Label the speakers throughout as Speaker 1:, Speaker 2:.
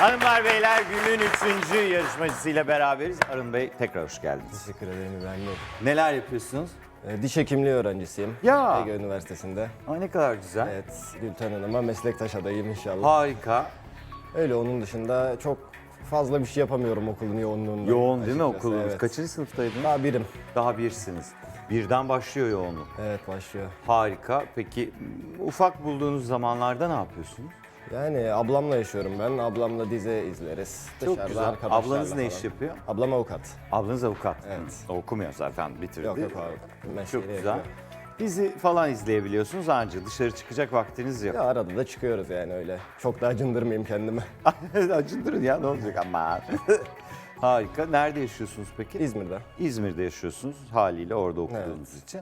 Speaker 1: Hanımlar beyler günün üçüncü yarışmacısıyla beraberiz. Arın Bey tekrar hoş geldiniz.
Speaker 2: Teşekkür ederim İbrahim Bey.
Speaker 1: Neler yapıyorsunuz?
Speaker 2: Ee, Diş hekimliği öğrencisiyim.
Speaker 1: Ya.
Speaker 2: Ege Üniversitesi'nde.
Speaker 1: Ay ne kadar güzel.
Speaker 2: Evet, Gülten Hanım'a meslektaş adayım inşallah.
Speaker 1: Harika.
Speaker 2: Öyle onun dışında çok fazla bir şey yapamıyorum okulun yoğunluğundan.
Speaker 1: Yoğun değil mi
Speaker 2: açıkçası,
Speaker 1: okulunuz?
Speaker 2: Evet.
Speaker 1: Kaçıncı sınıftaydınız?
Speaker 2: Daha birim.
Speaker 1: Daha birsiniz. Birden başlıyor yoğunluk.
Speaker 2: Evet başlıyor.
Speaker 1: Harika. Peki ufak bulduğunuz zamanlarda ne yapıyorsunuz?
Speaker 2: Yani ablamla yaşıyorum ben. Ablamla dizi izleriz.
Speaker 1: Çok
Speaker 2: Dışarıda
Speaker 1: güzel.
Speaker 2: arkadaşlarla
Speaker 1: Ablanız ne
Speaker 2: falan.
Speaker 1: iş yapıyor?
Speaker 2: Ablam avukat.
Speaker 1: Ablanız avukat.
Speaker 2: Evet.
Speaker 1: Hı, Okumuyor zaten bitirdi.
Speaker 2: Yok yok abi.
Speaker 1: Çok güzel.
Speaker 2: yapıyor.
Speaker 1: Dizi falan izleyebiliyorsunuz anca dışarı çıkacak vaktiniz yok.
Speaker 2: Ya arada da çıkıyoruz yani öyle. Çok da acındırmayayım kendimi.
Speaker 1: Acındırın ya ne olacak ama. Harika. Nerede yaşıyorsunuz peki?
Speaker 2: İzmir'de.
Speaker 1: İzmir'de yaşıyorsunuz haliyle orada okuduğunuz için.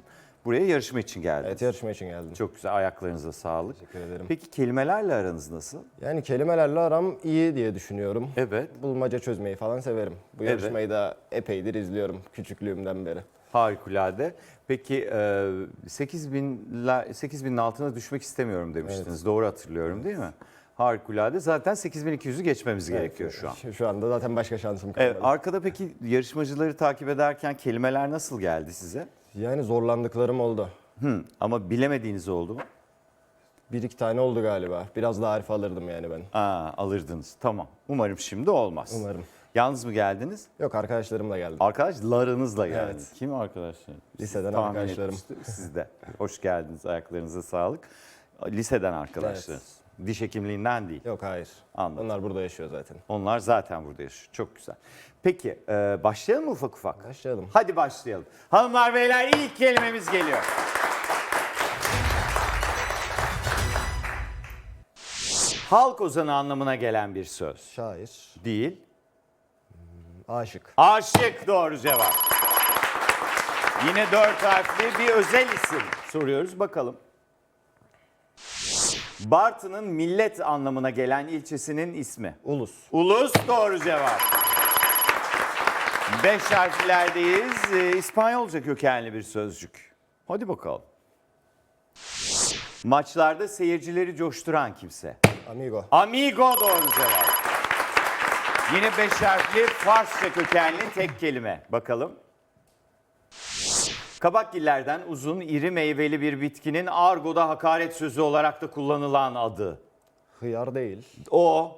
Speaker 1: Buraya yarışma için geldiniz.
Speaker 2: Evet yarışma için geldim.
Speaker 1: Çok güzel ayaklarınıza sağlık.
Speaker 2: Teşekkür ederim.
Speaker 1: Peki kelimelerle aranız nasıl?
Speaker 2: Yani kelimelerle aram iyi diye düşünüyorum.
Speaker 1: Evet.
Speaker 2: Bulmaca çözmeyi falan severim. Bu
Speaker 1: Evet.
Speaker 2: yarışmayı da epeydir izliyorum küçüklüğümden beri.
Speaker 1: Harikulade. Peki e, 8 binler, 8 binin altına düşmek istemiyorum demiştiniz. Doğru hatırlıyorum değil mi? Harikulade. Zaten 8200'ü geçmemiz gerekiyor şu an.
Speaker 2: Şu, anda zaten başka şansım
Speaker 1: Evet,
Speaker 2: kalmadı.
Speaker 1: arkada peki yarışmacıları takip ederken kelimeler nasıl geldi size?
Speaker 2: Yani zorlandıklarım oldu.
Speaker 1: Hı, ama bilemediğiniz oldu mu?
Speaker 2: Bir iki tane oldu galiba. Biraz daha harf alırdım yani ben.
Speaker 1: Aa, alırdınız. Tamam. Umarım şimdi olmaz.
Speaker 2: Umarım.
Speaker 1: Yalnız mı geldiniz?
Speaker 2: Yok arkadaşlarımla geldim.
Speaker 1: Arkadaşlarınızla geldi.
Speaker 2: Evet.
Speaker 1: Kim arkadaşlar?
Speaker 2: Liseden
Speaker 1: Tahmin
Speaker 2: arkadaşlarım.
Speaker 1: etmiştim. Siz de. Hoş geldiniz. Ayaklarınıza sağlık. Liseden arkadaşlarınız. Diş hekimliğinden değil.
Speaker 2: Yok hayır.
Speaker 1: Anladım.
Speaker 2: Onlar burada yaşıyor zaten.
Speaker 1: Onlar zaten burada yaşıyor. Çok güzel. Peki e, başlayalım mı ufak ufak?
Speaker 2: Başlayalım.
Speaker 1: Hadi başlayalım. Hanımlar beyler ilk kelimemiz geliyor. Halk ozanı anlamına gelen bir söz.
Speaker 2: Şair,
Speaker 1: Değil.
Speaker 2: aşık.
Speaker 1: Aşık doğru cevap. Yine dört harfli bir özel isim soruyoruz bakalım. Bartın'ın millet anlamına gelen ilçesinin ismi.
Speaker 2: Ulus.
Speaker 1: Ulus doğru cevap. Beş harflerdeyiz. Ee, İspanyolca kökenli bir sözcük. Hadi bakalım. Maçlarda seyircileri coşturan kimse.
Speaker 2: Amigo.
Speaker 1: Amigo doğru cevap. Yine beş harfli Farsça kökenli tek kelime. Bakalım. Kabakgillerden uzun, iri meyveli bir bitkinin argoda hakaret sözü olarak da kullanılan adı.
Speaker 2: Hıyar değil.
Speaker 1: O.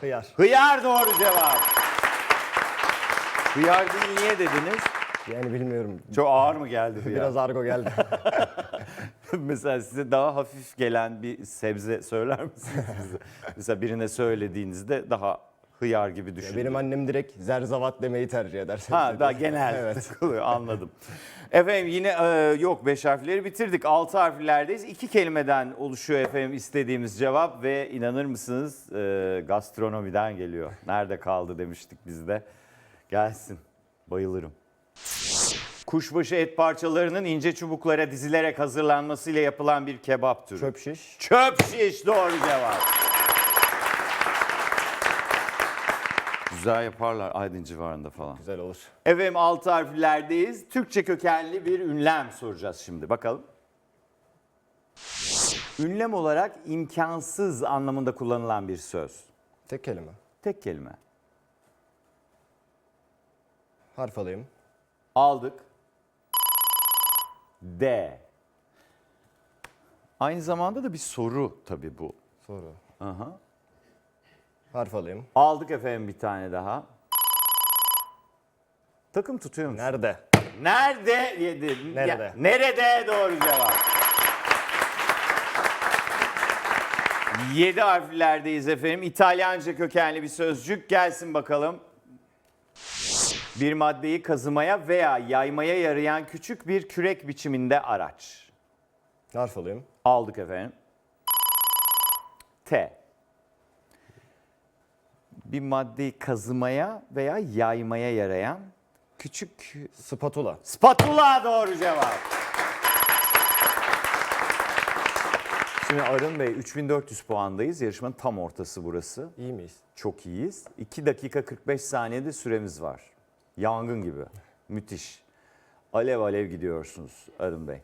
Speaker 2: Hıyar.
Speaker 1: Hıyar doğru cevap. Hıyar değil niye dediniz?
Speaker 2: Yani bilmiyorum.
Speaker 1: Çok ağır mı geldi hıyar?
Speaker 2: Biraz argo geldi.
Speaker 1: Mesela size daha hafif gelen bir sebze söyler misiniz bize? Mesela birine söylediğinizde daha hıyar gibi düşünün.
Speaker 2: Benim annem direkt zerzavat demeyi tercih eder.
Speaker 1: Ha daha genel
Speaker 2: Evet.
Speaker 1: takılıyor anladım. Efendim yine e, yok beş harfleri bitirdik. Altı harflerdeyiz. İki kelimeden oluşuyor efendim istediğimiz cevap ve inanır mısınız e, gastronomiden geliyor. Nerede kaldı demiştik biz de. Gelsin. Bayılırım. Kuşbaşı et parçalarının ince çubuklara dizilerek hazırlanmasıyla yapılan bir kebap türü.
Speaker 2: Çöp şiş.
Speaker 1: Çöp şiş doğru cevap. Güzel yaparlar Aydın civarında falan.
Speaker 2: Güzel olur.
Speaker 1: Efendim altı harflerdeyiz. Türkçe kökenli bir ünlem soracağız şimdi. Bakalım. Ünlem olarak imkansız anlamında kullanılan bir söz.
Speaker 2: Tek kelime.
Speaker 1: Tek kelime.
Speaker 2: Harf alayım.
Speaker 1: Aldık. D. Aynı zamanda da bir soru tabii bu.
Speaker 2: Soru.
Speaker 1: Aha.
Speaker 2: Harf alayım.
Speaker 1: Aldık efendim bir tane daha. Takım tutuyor musun?
Speaker 2: Nerede?
Speaker 1: Nerede yedi?
Speaker 2: Nerede?
Speaker 1: Ya, nerede doğru cevap. Yedi harflerdeyiz efendim. İtalyanca kökenli bir sözcük. Gelsin bakalım. Bir maddeyi kazımaya veya yaymaya yarayan küçük bir kürek biçiminde araç.
Speaker 2: Harf alayım.
Speaker 1: Aldık efendim. T. Bir maddeyi kazımaya veya yaymaya yarayan küçük
Speaker 2: Spatula.
Speaker 1: Spatula doğru cevap. Şimdi Arın Bey 3400 puandayız. Yarışmanın tam ortası burası.
Speaker 2: İyi miyiz?
Speaker 1: Çok iyiyiz. 2 dakika 45 saniyede süremiz var. Yangın gibi. Müthiş. Alev alev gidiyorsunuz Arın Bey.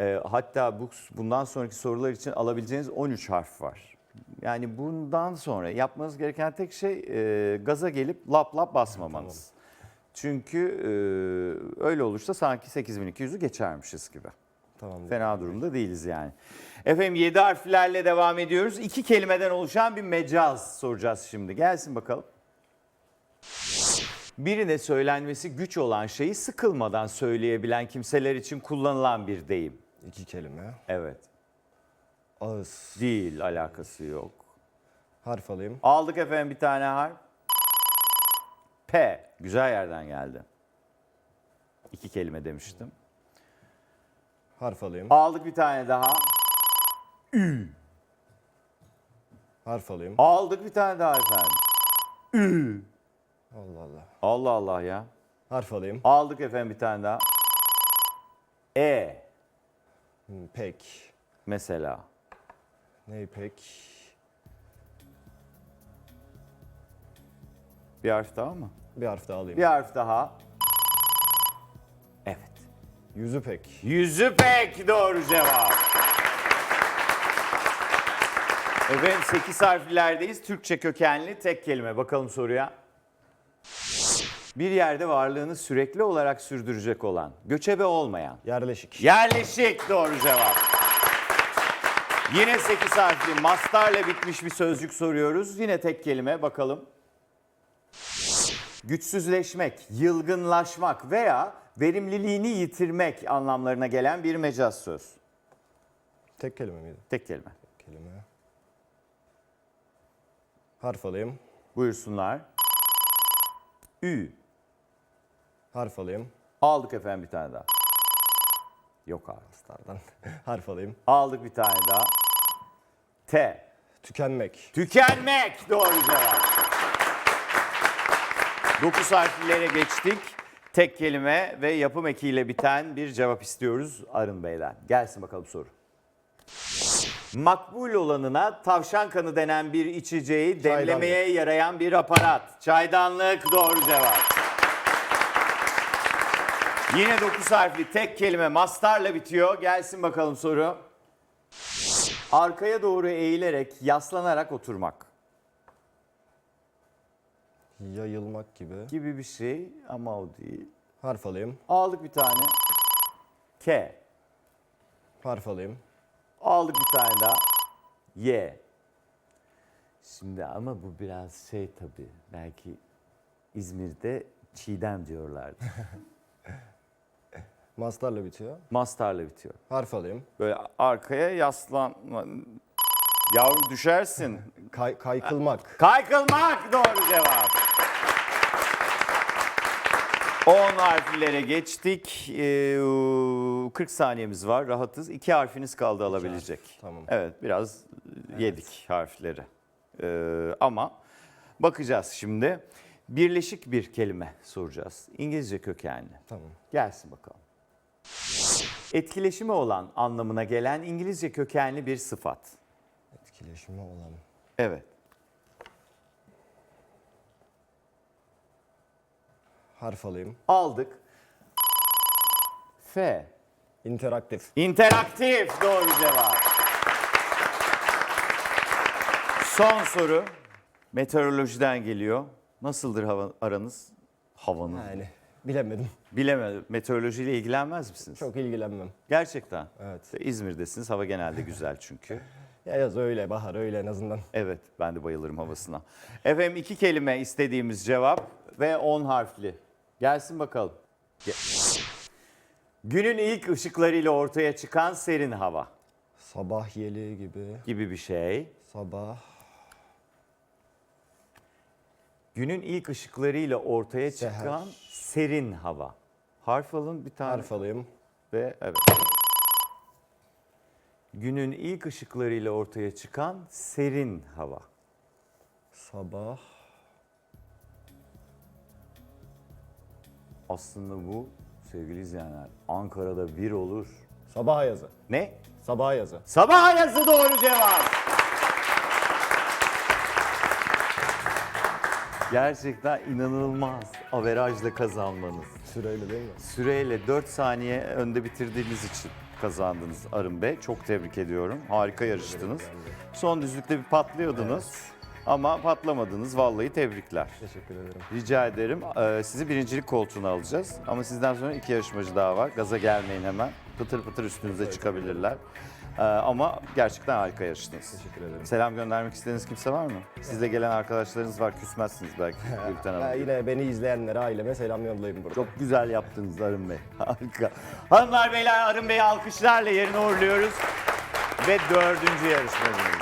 Speaker 1: Ee, hatta bu bundan sonraki sorular için alabileceğiniz 13 harf var. Yani bundan sonra yapmanız gereken tek şey e, gaza gelip lap lap basmamanız. Çünkü e, öyle olursa sanki 8200'ü geçermişiz gibi.
Speaker 2: Tamamdır.
Speaker 1: Fena durumda değiliz yani. Efendim 7 harflerle devam ediyoruz. İki kelimeden oluşan bir mecaz soracağız şimdi. Gelsin bakalım. Birine söylenmesi güç olan şeyi sıkılmadan söyleyebilen kimseler için kullanılan bir deyim.
Speaker 2: İki kelime.
Speaker 1: Evet.
Speaker 2: Ağız.
Speaker 1: Değil, alakası yok.
Speaker 2: Harf alayım.
Speaker 1: Aldık efendim bir tane harf. P. Güzel yerden geldi. İki kelime demiştim.
Speaker 2: Harf alayım.
Speaker 1: Aldık bir tane daha.
Speaker 2: Harf alayım.
Speaker 1: Aldık bir tane daha efendim.
Speaker 2: Allah Allah.
Speaker 1: Allah Allah ya.
Speaker 2: Harf alayım.
Speaker 1: Aldık efendim bir tane daha. E
Speaker 2: Hmm, Pek.
Speaker 1: mesela.
Speaker 2: Ney pek?
Speaker 1: Bir harf daha mı?
Speaker 2: Bir harf daha alayım.
Speaker 1: Bir harf daha. Evet.
Speaker 2: Yüzü pek.
Speaker 1: Yüzü pek doğru cevap. Efendim 8 harflerdeyiz. Türkçe kökenli tek kelime. Bakalım soruya. Bir yerde varlığını sürekli olarak sürdürecek olan, göçebe olmayan,
Speaker 2: Yerleşik.
Speaker 1: Yerleşik doğru cevap. Yine 8 harfli mastarla bitmiş bir sözcük soruyoruz. Yine tek kelime bakalım. Güçsüzleşmek, yılgınlaşmak veya verimliliğini yitirmek anlamlarına gelen bir mecaz söz.
Speaker 2: Tek kelime miydi?
Speaker 1: Tek kelime.
Speaker 2: Kelime. Harf alayım.
Speaker 1: Buyursunlar. Ü.
Speaker 2: Harf alayım.
Speaker 1: Aldık efendim bir tane daha. Yok abi.
Speaker 2: Stardan. Harf alayım.
Speaker 1: Aldık bir tane daha. T.
Speaker 2: Tükenmek.
Speaker 1: Tükenmek doğru cevap. 9 harflere geçtik. Tek kelime ve yapım ekiyle biten bir cevap istiyoruz Arın Bey'den. Gelsin bakalım soru. Makbul olanına tavşan kanı denen bir içeceği demlemeye yarayan bir aparat. Çaydanlık doğru cevap. Yine 9 harfli tek kelime mastarla bitiyor. Gelsin bakalım soru. Arkaya doğru eğilerek, yaslanarak oturmak
Speaker 2: Yayılmak gibi.
Speaker 1: gibi bir şey ama o değil.
Speaker 2: Harf alayım.
Speaker 1: Aldık bir tane. K.
Speaker 2: Harf alayım.
Speaker 1: Aldık bir tane daha. Y. Şimdi ama bu biraz şey tabii. Belki İzmir'de çiğdem diyorlardı.
Speaker 2: Mastarla bitiyor.
Speaker 1: Mastarla bitiyor.
Speaker 2: Harf alayım.
Speaker 1: Böyle arkaya yaslan... Yavrum düşersin.
Speaker 2: Kay- kaykılmak.
Speaker 1: Kaykılmak doğru cevap. 10 harflere geçtik. Ee, 40 saniyemiz var. Rahatız. İki harfiniz kaldı alabilecek.
Speaker 2: Tamam.
Speaker 1: Evet biraz yedik harfleri. Ee, ama bakacağız şimdi. Birleşik bir kelime soracağız. İngilizce kökenli.
Speaker 2: Tamam.
Speaker 1: Gelsin bakalım. Etkileşimi olan anlamına gelen İngilizce kökenli bir sıfat.
Speaker 2: Etkileşimi olan.
Speaker 1: Evet.
Speaker 2: Harf alayım.
Speaker 1: Aldık. F.
Speaker 2: İnteraktif.
Speaker 1: İnteraktif doğru cevap. Son soru. Meteorolojiden geliyor. Nasıldır hava aranız? Havanın.
Speaker 2: Yani bilemedim.
Speaker 1: Bilemedim. Meteorolojiyle ilgilenmez misiniz?
Speaker 2: Çok ilgilenmem.
Speaker 1: Gerçekten.
Speaker 2: Evet.
Speaker 1: İzmir'desiniz. Hava genelde güzel çünkü.
Speaker 2: Ya yaz öyle, bahar öyle en azından.
Speaker 1: Evet, ben de bayılırım havasına. Efendim iki kelime istediğimiz cevap ve 10 harfli. Gelsin bakalım. Günün ilk ışıklarıyla ortaya çıkan serin hava
Speaker 2: Sabah yeli gibi.
Speaker 1: gibi bir şey.
Speaker 2: Sabah.
Speaker 1: Günün ilk ışıklarıyla ortaya
Speaker 2: Seher.
Speaker 1: çıkan serin hava. Harf alın bir tane
Speaker 2: Harf alayım.
Speaker 1: ve evet. Günün ilk ışıklarıyla ortaya çıkan serin hava.
Speaker 2: Sabah.
Speaker 1: Aslında bu sevgili izleyenler Ankara'da bir olur.
Speaker 2: Sabah yazı.
Speaker 1: Ne?
Speaker 2: Sabah yazı.
Speaker 1: Sabah ayazı doğru cevap. Gerçekten inanılmaz averajla kazanmanız.
Speaker 2: Süreyle değil mi?
Speaker 1: Süreyle 4 saniye önde bitirdiğiniz için. kazandınız Arın Bey. Çok tebrik ediyorum. Harika yarıştınız. Son düzlükte bir patlıyordunuz. Ama patlamadınız. Vallahi tebrikler.
Speaker 2: Teşekkür ederim.
Speaker 1: Rica ederim. Ee, sizi birincilik koltuğuna alacağız. Ama sizden sonra iki yarışmacı daha var. Gaza gelmeyin hemen. Pıtır pıtır üstünüze çıkabilirler. Ee, ama gerçekten harika yarıştınız.
Speaker 2: Teşekkür ederim.
Speaker 1: Selam göndermek istediğiniz kimse var mı? Sizle gelen arkadaşlarınız var. Küsmezsiniz belki Gülten Hanım.
Speaker 2: yine beni izleyenlere, aileme selam yollayayım burada.
Speaker 1: Çok güzel yaptınız Arın Bey. Harika. Hanımlar beyler Arın Bey'i alkışlarla yerine uğurluyoruz. Ve dördüncü yarışmacımız.